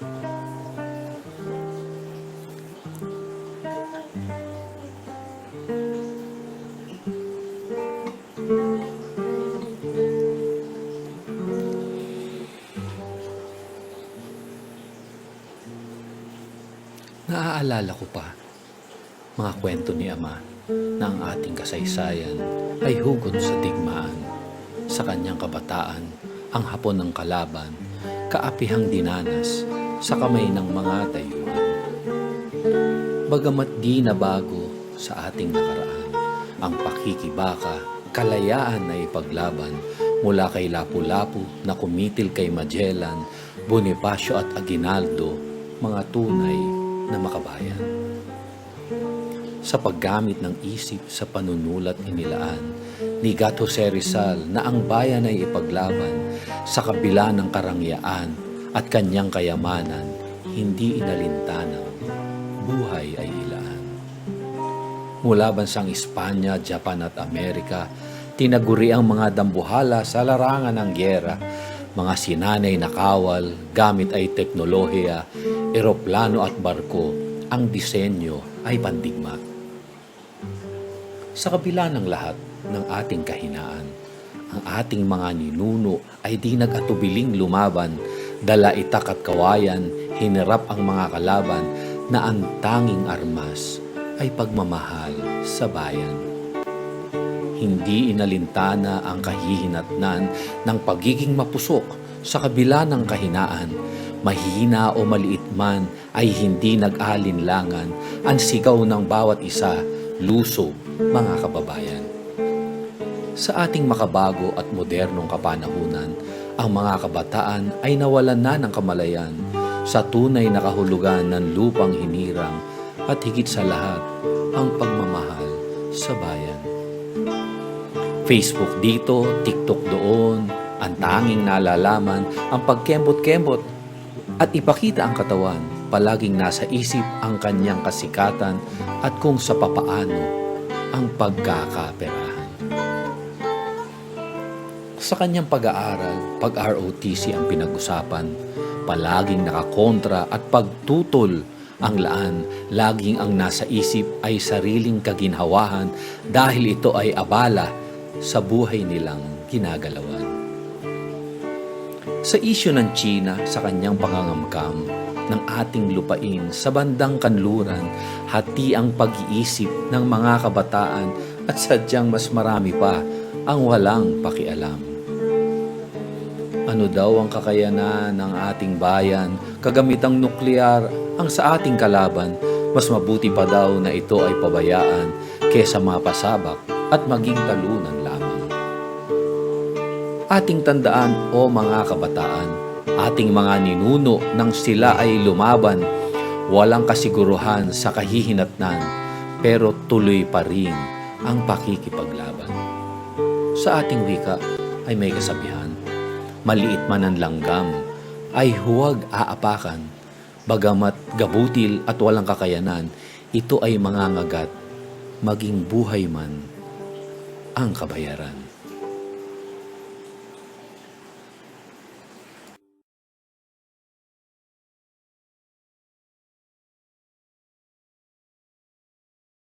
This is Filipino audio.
Naaalala ko pa mga kwento ni Ama na ang ating kasaysayan ay hugot sa digmaan. Sa kanyang kabataan, ang hapon ng kalaban, kaapihang dinanas sa kamay ng mga tayuan. Bagamat di na bago sa ating nakaraan, ang pakikibaka, kalayaan na ipaglaban mula kay Lapu-Lapu na kumitil kay Magellan, Bonifacio at Aguinaldo, mga tunay na makabayan. Sa paggamit ng isip sa panunulat inilaan ni Gato Jose Rizal na ang bayan ay ipaglaban sa kabila ng karangyaan at kanyang kayamanan, hindi inalintanang buhay ay ilaan. Mula bansang Espanya, Japan at Amerika, tinaguri ang mga dambuhala sa larangan ng gyera, mga sinanay na kawal, gamit ay teknolohiya, eroplano at barko, ang disenyo ay pandigma. Sa kabila ng lahat ng ating kahinaan, ang ating mga ninuno ay di nag-atubiling lumaban, dala itak at kawayan, hinirap ang mga kalaban na ang tanging armas ay pagmamahal sa bayan. Hindi inalintana ang kahihinatnan ng pagiging mapusok sa kabila ng kahinaan. Mahina o maliit man ay hindi nag-alinlangan ang sigaw ng bawat isa, luso, mga kababayan. Sa ating makabago at modernong kapanahunan, ang mga kabataan ay nawalan na ng kamalayan sa tunay na kahulugan ng lupang hinirang at higit sa lahat, ang pagmamahal sa bayan. Facebook dito, TikTok doon, ang tanging nalalaman ang pagkembot-kembot at ipakita ang katawan, palaging nasa isip ang kanyang kasikatan at kung sa papaano ang pagkakaperahan. Sa kanyang pag-aaral, pag ROTC ang pinag-usapan, palaging nakakontra at pagtutol ang laan, laging ang nasa isip ay sariling kaginhawahan dahil ito ay abala sa buhay nilang ginagalawan. Sa isyu ng China sa kanyang pangangamkam ng ating lupain sa bandang kanluran, hati ang pag-iisip ng mga kabataan at sadyang mas marami pa ang walang pakialam. Ano daw ang kakayanan ng ating bayan kagamitang nuklear ang sa ating kalaban, mas mabuti pa daw na ito ay pabayaan kesa mapasabak at maging talunan lamang. Ating tandaan o mga kabataan, ating mga ninuno nang sila ay lumaban, walang kasiguruhan sa kahihinatnan, pero tuloy pa rin ang pakikipaglaban. Sa ating wika ay may kasabihan, maliit man ang langgam, ay huwag aapakan, bagamat gabutil at walang kakayanan, ito ay mangangagat, maging buhay man ang kabayaran.